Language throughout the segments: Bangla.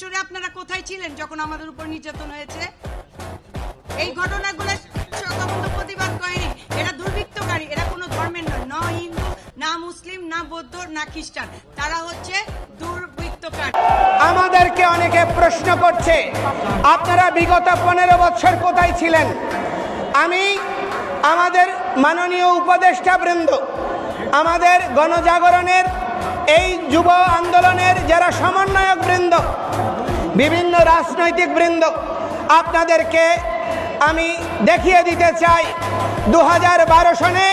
বছরে আপনারা কোথায় ছিলেন যখন আমাদের উপর নির্যাতন হয়েছে? এই ঘটনাগুলো তখন প্রতিবাদ করেনি। এরা দুর্বৃত্তকারী, এরা কোনো ধর্মের নয়। ন হিন্দু, না মুসলিম, না বৌদ্ধ, না খ্রিস্টান। তারা হচ্ছে দুর্বৃত্তকারী। আমাদেরকে অনেকে প্রশ্ন করছে, আপনারা বিগত পনেরো বছর কোথায় ছিলেন? আমি আমাদের মাননীয় উপদেষ্টা বৃন্দ, আমাদের গণজাগরণের এই যুব আন্দোলনের বিভিন্ন রাজনৈতিক বৃন্দ, আপনাদেরকে আমি দেখিয়ে দিতে চাই দু হাজার বারো সনে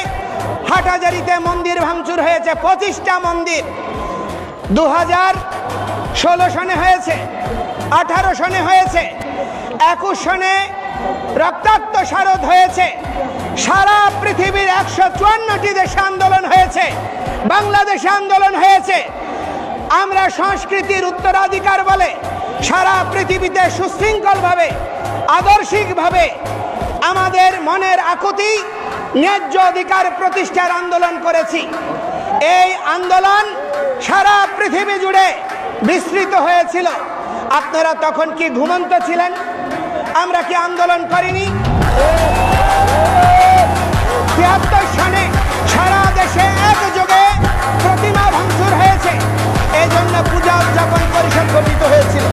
হাটাজারিতে মন্দির ভাঙচুর হয়েছে, পঁচিশটা মন্দির। দু হাজার ষোলো সনে হয়েছে, আঠারো সনে হয়েছে, একুশ সনে রক্তাক্ত শারদ হয়েছে, সারা পৃথিবীর একশো চুয়ান্নটি দেশে আন্দোলন হয়েছে, বাংলাদেশে আন্দোলন হয়েছে আমরা সংস্কৃতির উত্তরাধিকার বলে সারা পৃথিবীতে সুশৃঙ্খলভাবে, আদর্শিকভাবে আমাদের মনের আকুতি ন্যায্য অধিকার প্রতিষ্ঠার আন্দোলন করেছি। এই আন্দোলন সারা পৃথিবী জুড়ে বিস্তৃত হয়েছিল। আপনারা তখন কি ঘুমন্ত ছিলেন? আমরা কি আন্দোলন করিনি?